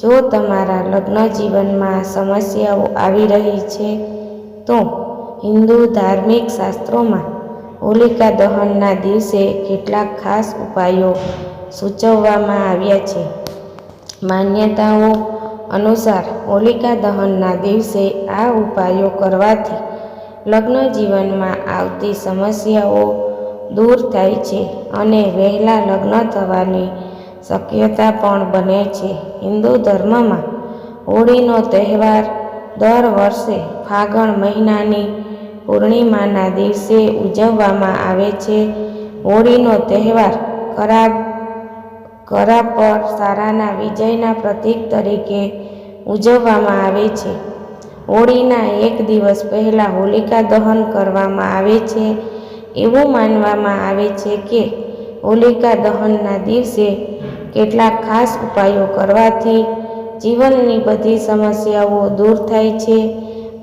જો તમારા લગ્ન જીવનમાં સમસ્યાઓ આવી રહી છે, તો હિન્દુ ધાર્મિક શાસ્ત્રોમાં હોલિકા દહનના દિવસે કેટલાક ખાસ ઉપાયો સૂચવવામાં આવ્યા છે. માન્યતાઓ અનુસાર હોલિકા દહનના દિવસે આ ઉપાયો કરવાથી લગ્ન જીવનમાં આવતી સમસ્યાઓ દૂર થાય છે અને વહેલા લગ્ન થવાની શક્યતા પણ બને છે. હિન્દુ ધર્મમાં હોળીનો તહેવાર દર વર્ષે ફાગણ મહિનાની પૂર્ણિમાના દિવસે ઉજવવામાં આવે છે. હોળીનો તહેવાર ખરાબ ખરાબ પર સારાના વિજયના પ્રતીક તરીકે ઉજવવામાં આવે છે. હોળીના એક દિવસ પહેલાં હોલિકા દહન કરવામાં આવે છે. એવું માનવામાં આવે છે કે હોલિકા દહનના દિવસે કેટલાક ખાસ ઉપાયો કરવાથી જીવનની બધી સમસ્યાઓ દૂર થાય છે.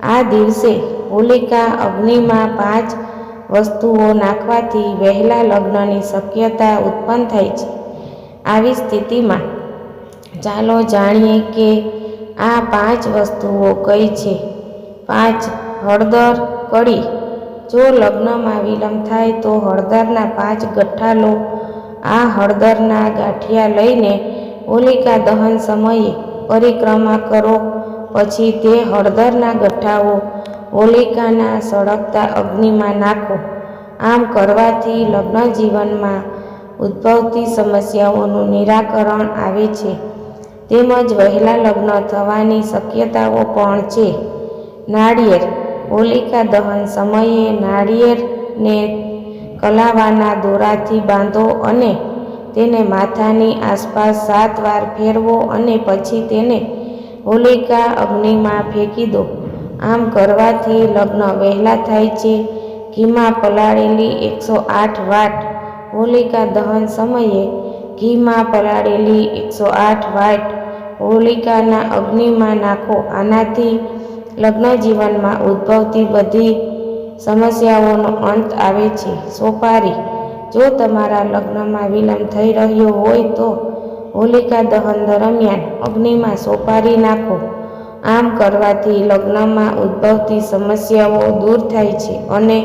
આ દિવસે હોલિકા અગ્નિમાં પાંચ વસ્તુઓ નાખવાથી વહેલા લગ્નની શક્યતા ઉત્પન્ન થાય છે. આવી સ્થિતિમાં ચાલો જાણીએ કે આ પાંચ વસ્તુઓ કઈ છે. પાંચ હળદર કડી જો લગ્નમાં વિલંબ થાય તો હળદરના પાંચ ગઠ્ઠા લો આ હળદરના ગાંઠિયા લઈને હોલિકા દહન સમયે પરિક્રમા કરો. પછી તે હળદરના ગઠ્ઠાઓ હોલિકાના સળગતા અગ્નિમાં નાખો. આમ કરવાથી લગ્ન જીવનમાં ઉદ્ભવતી સમસ્યાઓનું નિરાકરણ આવે છે. તેમજ વહેલા લગ્ન થવાની શક્યતાઓ પણ છે. નાળિયેર હોલિકા દહન સમયે નાળિયેરને કલાવાના દોરાથી બાંધો અને તેને માથાની આસપાસ સાત વાર ફેરવો અને પછી તેને હોલિકા અગ્નિમાં ફેંકી દો. આમ કરવાથી લગ્ન વહેલા થાય છે. ઘીમાં પલાળેલી એકસો આઠ વાટ હોલિકા દહન સમયે ઘીમાં પલાળેલી એકસો આઠ વાટ હોલિકાના અગ્નિમાં નાખો. આનાથી લગ્ન જીવનમાં ઉદ્ભવતી બધી સમસ્યાઓનો અંત આવે છે. સોપારી, જો તમારા લગ્નમાં વિલંબ થઈ રહ્યો હોય તો હોલિકા દહન દરમિયાન અગ્નિમાં સોપારી નાખો. આમ કરવાથી લગ્નમાં ઉદ્ભવતી સમસ્યાઓ દૂર થાય છે અને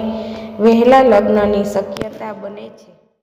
વહેલા લગ્નની શક્યતા બને છે.